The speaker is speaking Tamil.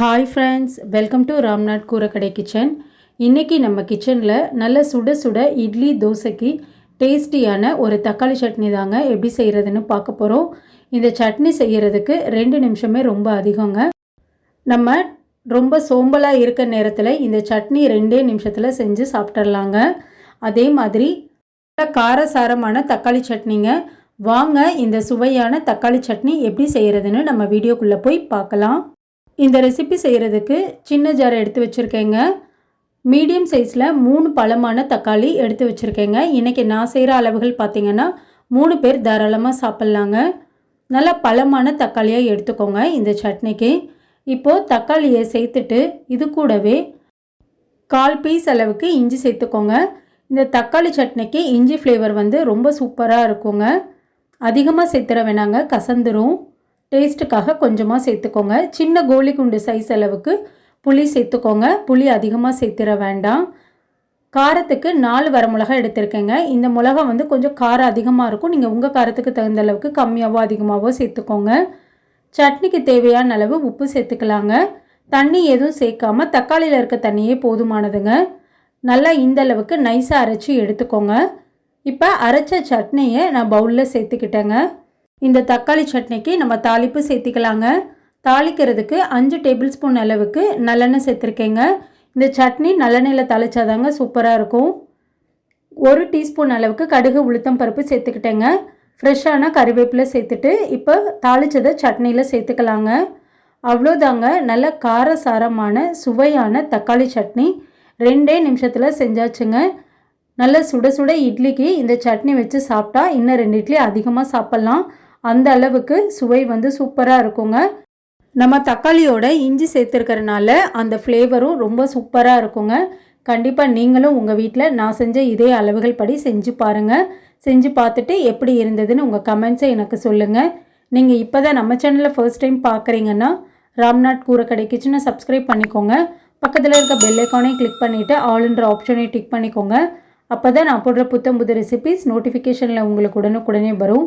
Hi friends welcome to Ramnath கூரக்கடை kitchen இன்றைக்கி நம்ம கிச்சனில் நல்ல சுட சுட இட்லி தோசைக்கு டேஸ்டியான ஒரு தக்காளி சட்னி தாங்க எப்படி செய்கிறதுன்னு பார்க்க போகிறோம் இந்த சட்னி செய்கிறதுக்கு ரெண்டு நிமிஷமே ரொம்ப அதிகங்க. நம்ம ரொம்ப சோம்பலாக இருக்க நேரத்தில் இந்த சட்னி ரெண்டே நிமிஷத்தில் செஞ்சு சாப்பிட்றலாங்க அதே மாதிரி காரசாரமான தக்காளி சட்னிங்க. வாங்க இந்த சுவையான தக்காளி சட்னி எப்படி செய்கிறதுன்னு நம்ம வீடியோக்குள்ளே போய் பார்க்கலாம். இந்த ரெசிபி செய்கிறதுக்கு சின்ன ஜார் எடுத்து வச்சுருக்கேங்க. மீடியம் சைஸில் மூணு பழமான தக்காளி எடுத்து வச்சுருக்கேங்க. இன்றைக்கி நான் செய்கிற அளவுகள் பார்த்திங்கன்னா மூணு பேர் தாராளமாக சாப்பிட்லாங்க. நல்லா பழமான தக்காளியாக எடுத்துக்கோங்க இந்த சட்னிக்கு. இப்போது தக்காளியை சேர்த்துட்டு இது கூடவே கால் பீஸ் அளவுக்கு இஞ்சி சேர்த்துக்கோங்க. இந்த தக்காளி சட்னிக்கு இஞ்சி ஃப்ளேவர் வந்து ரொம்ப சூப்பராக இருக்குங்க. அதிகமாக சேர்த்துற வேணாங்க கசந்துரும். டேஸ்ட்டுக்காக கொஞ்சமாக சேர்த்துக்கோங்க. சின்ன கோலி குண்டு சைஸ் அளவுக்கு புளி சேர்த்துக்கோங்க. புளி அதிகமாக சேர்த்துற வேண்டாம். காரத்துக்கு நாலு வர மிளகா எடுத்திருக்கேங்க. இந்த மிளகா வந்து கொஞ்சம் காரம் அதிகமாக இருக்கும். நீங்கள் உங்கள் காரத்துக்கு தகுந்த அளவுக்கு கம்மியாகவோ அதிகமாகவோ சேர்த்துக்கோங்க. சட்னிக்கு தேவையான அளவு உப்பு சேர்த்துக்கலாங்க. தண்ணி எதுவும் சேர்க்காம தக்காளியில் இருக்க தண்ணியே போதுமானதுங்க. நல்லா இந்த அளவுக்கு நைஸாக அரைச்சி எடுத்துக்கோங்க. இப்போ அரைச்ச சட்னியை நான் பவுலில் சேர்த்துக்கிட்டேங்க. இந்த தக்காளி சட்னிக்கு நம்ம தாளிப்பு சேர்த்திக்கலாங்க. தாளிக்கிறதுக்கு அஞ்சு டேபிள் ஸ்பூன் அளவுக்கு நல்லெண்ணெய் சேர்த்துருக்கேங்க. இந்த சட்னி நல்லெண்ணெயில் தாளிச்சாதாங்க சூப்பராக இருக்கும். ஒரு டீஸ்பூன் அளவுக்கு கடுகு உளுத்தம் பருப்பு சேர்த்துக்கிட்டேங்க. ஃப்ரெஷ்ஷான கறிவேப்பிலை சேர்த்துட்டு இப்போ தாளித்ததை சட்னியில் சேர்த்துக்கலாங்க. அவ்வளோதாங்க. நல்ல காரசாரமான சுவையான தக்காளி சட்னி. ரெண்டே நிமிஷத்தில் செஞ்சாச்சுங்க. நல்ல சுட சுட இட்லிக்கு இந்த சட்னி வச்சு சாப்பிட்டா இன்னும் ரெண்டு இட்லி அதிகமாக சாப்பிட்லாம். அந்த அளவுக்கு சுவை வந்து சூப்பராக இருக்குங்க. நம்ம தக்காளியோட இஞ்சி சேர்த்துருக்கறனால அந்த ஃப்ளேவரும் ரொம்ப சூப்பராக இருக்குங்க. கண்டிப்பாக நீங்களும் உங்கள் வீட்டில் நான் செஞ்ச இதே அளவுகள் படி செஞ்சு பாருங்கள் செஞ்சு பார்த்துட்டு எப்படி இருந்ததுன்னு உங்கள் கமெண்ட்ஸை எனக்கு சொல்லுங்கள் நீங்கள் இப்போ தான் நம்ம சேனலில் ஃபர்ஸ்ட் டைம் பார்க்குறீங்கன்னா ராம்நாத் கூரக்கடை கிச்சனை சப்ஸ்கிரைப் பண்ணிக்கோங்க. பக்கத்தில் இருக்க பெல் ஐக்கானையும் கிளிக் பண்ணிவிட்டு ஆளுன்ற ஆப்ஷனையும் டிக் பண்ணிக்கோங்க. அப்போ தான் நான் போடுற புத்தம் புது ரெசிபிஸ் நோட்டிஃபிகேஷனில் உங்களுக்கு உடனுக்குடனே வரும்.